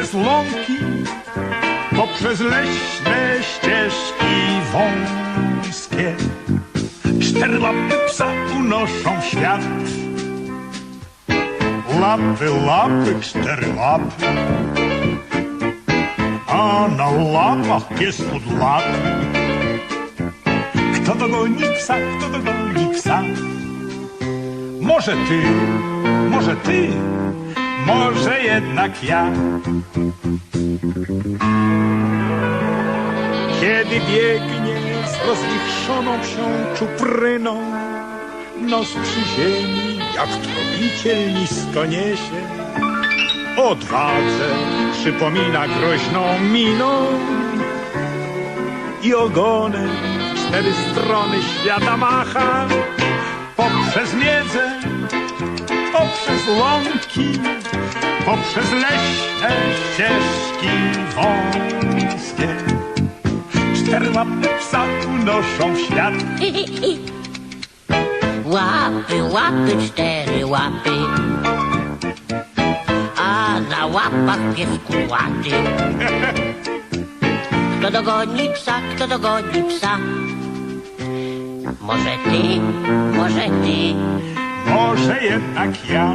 poprzez łąki, poprzez leśne ścieżki wąskie. Cztery łapy psa unoszą świat. Łapy, łapy, cztery łapy, a na łapach pies kudłaty. Kto dogoni psa, kto dogoni psa? Może ty, może ty, może jednak ja. Kiedy biegnie z rozwichrzoną się czupryną, nos przy ziemi jak tropiciel nisko niesie. Odwadze przypomina groźną miną i ogonem cztery strony świata macha. Poprzez miedzę, poprzez łąki, poprzez leśne ścieżki wąskie. Cztery łapy psa unoszą w świat. Łapy, łapy, cztery łapy. A na łapach pies kudłaty. Kto dogoni psa, kto dogoni psa? Może ty, może ty. Może jednak ja.